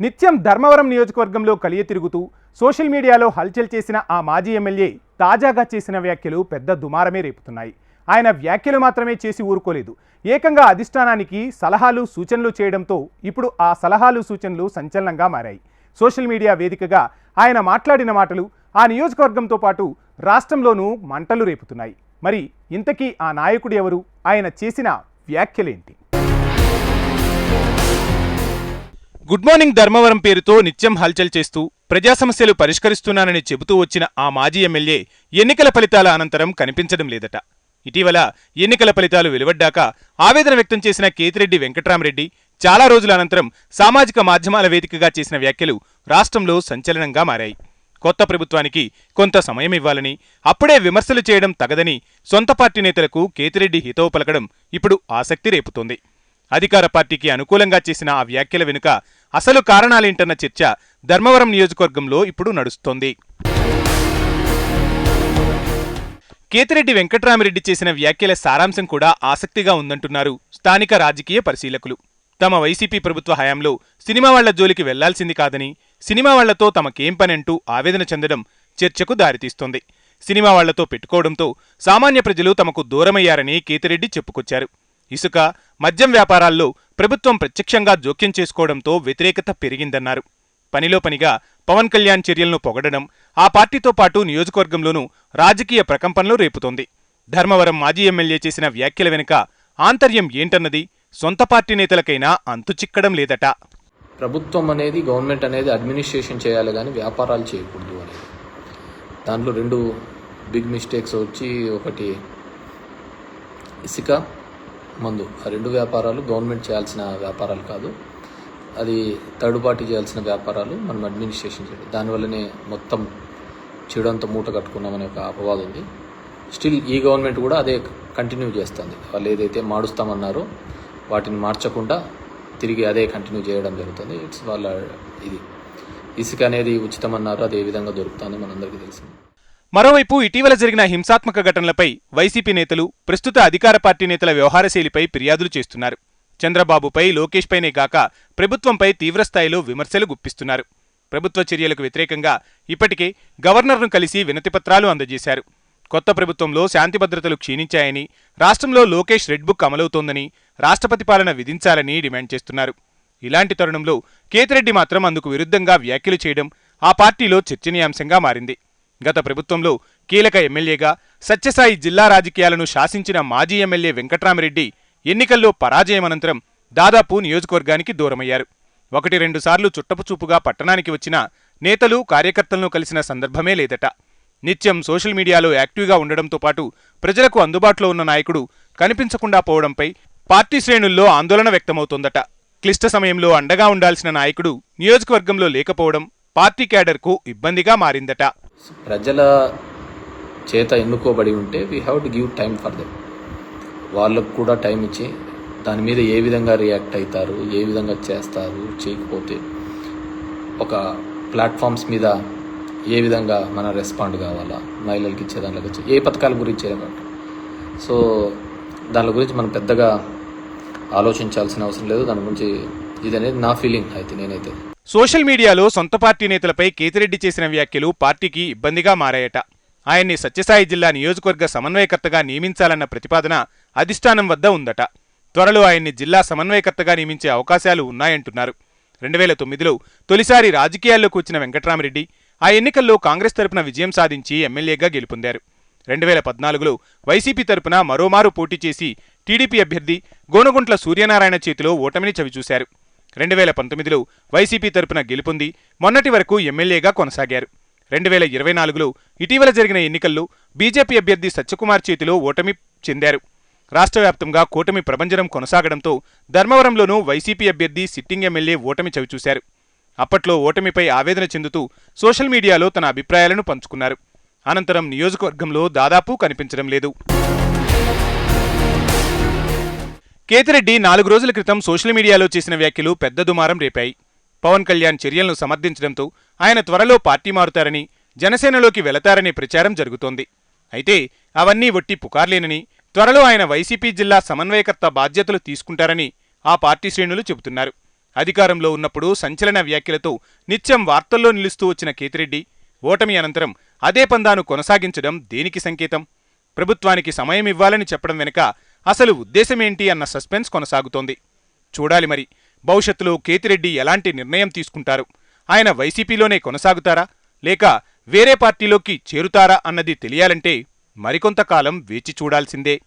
నిత్యం ధర్మవరం నియోజకవర్గంలో కలియ తిరుగుతూ సోషల్ మీడియాలో హల్చల్ చేసిన ఆ మాజీ ఎమ్మెల్యే తాజాగా చేసిన వ్యాఖ్యలు పెద్ద దుమారమే రేపుతున్నాయి. ఆయన వ్యాఖ్యలు మాత్రమే చేసి ఊరుకోలేదు. ఏకంగా అధిష్టానానికి సలహాలు సూచనలు చేయడంతో ఇప్పుడు ఆ సలహాలు సూచనలు సంచలనంగా మారాయి. సోషల్ మీడియా వేదికగా ఆయన మాట్లాడిన మాటలు ఆ నియోజకవర్గంతో పాటు రాష్ట్రంలోనూ మంటలు రేపుతున్నాయి. మరి ఇంతకీ ఆ నాయకుడు ఎవరు? ఆయన చేసిన వ్యాఖ్యలేంటి? గుడ్ మార్నింగ్ ధర్మవరం పేరుతో నిత్యం హల్చల్ చేస్తూ ప్రజా సమస్యలు పరిష్కరిస్తున్నానని చెబుతూ వచ్చిన ఆ మాజీ ఎమ్మెల్యే ఎన్నికల ఫలితాల అనంతరం కనిపించడం లేదట. ఇటీవల ఎన్నికల ఫలితాలు వెలువడ్డాక ఆవేదన వ్యక్తం చేసిన కేతిరెడ్డి వెంకట్రామరెడ్డి చాలా రోజుల అనంతరం సామాజిక మాధ్యమాల వేదికగా చేసిన వ్యాఖ్యలు రాష్ట్రంలో సంచలనంగా మారాయి. కొత్త ప్రభుత్వానికి కొంత సమయం ఇవ్వాలని అప్పుడే విమర్శలు చేయడం తగదని సొంత పార్టీ నేతలకు కేతిరెడ్డి హితవు పలకడం ఇప్పుడు ఆసక్తి రేపుతోంది. అధికార పార్టీకి అనుకూలంగా చేసిన ఆ వ్యాఖ్యల వెనుక అసలు కారణాలేంటన్న చర్చ ధర్మవరం నియోజకవర్గంలో ఇప్పుడు నడుస్తోంది. కేతిరెడ్డి వెంకట్రామిరెడ్డి చేసిన వ్యాఖ్యల సారాంశం కూడా ఆసక్తిగా ఉందంటున్నారు స్థానిక రాజకీయ పరిశీలకులు. తమ వైసీపీ ప్రభుత్వ హయాంలో సినిమా వాళ్ళ జోలికి వెళ్ళాల్సింది కాదని సినిమా వాళ్ళతో తమకేం పనంటూ ఆవేదన చెందడం చర్చకు దారితీస్తోంది. సినిమా వాళ్ళతో పెట్టుకోవడంతో సామాన్య ప్రజలు తమకు దూరమయ్యారని కేతిరెడ్డి చెప్పుకొచ్చారు. ఇసుక మద్యం వ్యాపారాల్లో ప్రభుత్వం ప్రత్యక్షంగా జోక్యం చేసుకోవడంతో వ్యతిరేకత పెరిగిందన్నారు. పనిలో పనిగా పవన్ కళ్యాణ్ చర్యలను పొగడడం ఆ పార్టీతో పాటు నియోజకవర్గంలోనూ రాజకీయ ప్రకంపనలు రేపుతోంది. ధర్మవరం మాజీ ఎమ్మెల్యే చేసిన వ్యాఖ్యల వెనుక ఆంతర్యం ఏంటన్నది సొంత పార్టీ నేతలకైనా అంతు చిక్కడం లేదట. ప్రభుత్వం అనేది గవర్నమెంట్ అనేది అడ్మినిస్ట్రేషన్ చేయాలి కానీ వ్యాపారాలు చేయకూడదు అనేది. దాంట్లో రెండు బిగ్ మిస్టేక్స్ వచ్చి ఒకటి ఇసుక మందు. ఆ రెండు వ్యాపారాలు గవర్నమెంట్ చేయాల్సిన వ్యాపారాలు కాదు. అది థర్డ్ పార్టీ చేయాల్సిన వ్యాపారాలు మనం అడ్మినిస్ట్రేషన్ చేయాలి. దానివల్లనే మొత్తం చెడంతా మూట కట్టుకున్నామనే ఒక అపవాదం ఉంది. స్టిల్ ఈ గవర్నమెంట్ కూడా అదే కంటిన్యూ చేస్తుంది. వాళ్ళు ఏదైతే మారుస్తామన్నారో వాటిని మార్చకుండా తిరిగి అదే కంటిన్యూ చేయడం జరుగుతుంది. ఇట్స్ వాళ్ళ ఇది. ఇసుక అనేది ఉచితమన్నారు అది ఏ విధంగా దొరుకుతుంది మనందరికీ తెలిసింది. మరోవైపు ఇటీవల జరిగిన హింసాత్మక ఘటనలపై వైసీపీ నేతలు ప్రస్తుత అధికార పార్టీ నేతల వ్యవహారశైలిపై ఫిర్యాదులు చేస్తున్నారు. చంద్రబాబుపై లోకేష్ పైనే గాక ప్రభుత్వంపై తీవ్రస్థాయిలో విమర్శలు గుప్పిస్తున్నారు. ప్రభుత్వ చర్యలకు వ్యతిరేకంగా ఇప్పటికే గవర్నర్ను కలిసి వినతిపత్రాలు అందజేశారు. కొత్త ప్రభుత్వంలో శాంతి భద్రతలు క్షీణించాయని రాష్ట్రంలో లోకేష్ రెడ్ బుక్ అమలవుతోందని రాష్ట్రపతి పాలన విధించాలని డిమాండ్ చేస్తున్నారు. ఇలాంటి తరుణంలో కేతిరెడ్డి మాత్రం అందుకు విరుద్ధంగా వ్యాఖ్యలు చేయడం ఆ పార్టీలో చర్చనీయాంశంగా మారింది. గత ప్రభుత్వంలో కీలక ఎమ్మెల్యేగా సత్యసాయి జిల్లా రాజకీయాలను శాసించిన మాజీ ఎమ్మెల్యే వెంకట్రామరెడ్డి ఎన్నికల్లో పరాజయం అనంతరం దాదాపు నియోజకవర్గానికి దూరమయ్యారు. ఒకటి రెండుసార్లు చుట్టపుచూపుగా పట్టణానికి వచ్చిన నేతలు కార్యకర్తలను కలిసిన సందర్భమే లేదట. నిత్యం సోషల్ మీడియాలో యాక్టివ్గా ఉండడంతో పాటు ప్రజలకు అందుబాటులో ఉన్న నాయకుడు కనిపించకుండా పోవడంపై పార్టీ శ్రేణుల్లో ఆందోళన వ్యక్తమవుతోందట. క్లిష్ట సమయంలో అండగా ఉండాల్సిన నాయకుడు నియోజకవర్గంలో లేకపోవడం పార్టీ క్యాడర్కు ఇబ్బందిగా మారిందట. ప్రజల చేత ఎన్నుకోబడి ఉంటే we have to give time for them వాళ్ళకు కూడా టైం ఇచ్చి దాని మీద ఏ విధంగా రియాక్ట్ అవుతారు ఏ విధంగా చేస్తారు చేయకపోతే ఒక ప్లాట్ఫామ్స్ మీద ఏ విధంగా మన రెస్పాండ్ కావాలా మహిళలకి ఇచ్చే దాంట్లో వచ్చి ఏ పథకాల గురించి అనమాట సో దాని గురించి మనం పెద్దగా ఆలోచించాల్సిన అవసరం లేదు. దాని గురించి ఇది అనేది నా ఫీలింగ్ అయితే నేనైతే. సోషల్ మీడియాలో సొంత పార్టీ నేతలపై కేతిరెడ్డి చేసిన వ్యాఖ్యలు పార్టీకి ఇబ్బందిగా మారాయట. ఆయన్ని సత్యసాయి జిల్లా నియోజకవర్గ సమన్వయకర్తగా నియమించాలన్న ప్రతిపాదన అధిష్టానం వద్ద ఉందట. త్వరలో ఆయన్ని జిల్లా సమన్వయకర్తగా నియమించే అవకాశాలు ఉన్నాయంటున్నారు. రెండు వేల తొమ్మిదిలో తొలిసారి రాజకీయాల్లోకి వచ్చిన వెంకట్రామరెడ్డి ఆ ఎన్నికల్లో కాంగ్రెస్ తరపున విజయం సాధించి ఎమ్మెల్యేగా గెలుపొందారు. రెండు వేల పద్నాలుగులో వైసీపీ తరపున మరోమారు పోటీ చేసి టీడీపీ అభ్యర్థి గోనగుంట్ల సూర్యనారాయణ చేతిలో ఓటమిని చవిచూశారు. రెండు వేల పంతొమ్మిదిలో వైసీపీ తరపున గెలుపొంది మొన్నటి వరకు ఎమ్మెల్యేగా కొనసాగారు. రెండు వేల ఇరవై నాలుగులో ఇటీవల జరిగిన ఎన్నికల్లో బీజేపీ అభ్యర్థి సత్యకుమార్ చేతిలో ఓటమి చెందారు. రాష్ట్ర వ్యాప్తంగా కూటమి ప్రభంజనం కొనసాగడంతో ధర్మవరంలోనూ వైసీపీ అభ్యర్థి సిట్టింగ్ ఎమ్మెల్యే ఓటమి చవిచూశారు. అప్పట్లో ఓటమిపై ఆవేదన చెందుతూ సోషల్ మీడియాలో తన అభిప్రాయాలను పంచుకున్నారు. అనంతరం నియోజకవర్గంలో దాదాపు కనిపించడం లేదు. కేతిరెడ్డి నాలుగు రోజుల క్రితం సోషల్ మీడియాలో చేసిన వ్యాఖ్యలు పెద్ద దుమారం రేపాయి. పవన్ కళ్యాణ్ చర్యలను సమర్థించడంతో ఆయన త్వరలో పార్టీ మారుతారని జనసేనలోకి వెళతారనే ప్రచారం జరుగుతోంది. అయితే అవన్నీ ఒట్టి పుకార్లేనని త్వరలో ఆయన వైసీపీ జిల్లా సమన్వయకర్త బాధ్యతలు తీసుకుంటారని ఆ పార్టీ శ్రేణులు చెబుతున్నారు. అధికారంలో ఉన్నప్పుడు సంచలన వ్యాఖ్యలతో నిత్యం వార్తల్లో నిలుస్తూ వచ్చిన కేతిరెడ్డి ఓటమి అనంతరం అదే పందాను కొనసాగించడం దేనికి సంకేతం? ప్రభుత్వానికి సమయం ఇవ్వాలని చెప్పడం వెనుక అసలు ఉద్దేశమేంటి అన్న సస్పెన్స్ కొనసాగుతోంది. చూడాలి మరి భవిష్యత్తులో కేతిరెడ్డి ఎలాంటి నిర్ణయం తీసుకుంటారు? ఆయన వైసీపీలోనే కొనసాగుతారా? లేక వేరే పార్టీలోకి చేరుతారా అన్నది తెలియాలంటే మరికొంతకాలం వేచి చూడాల్సిందే.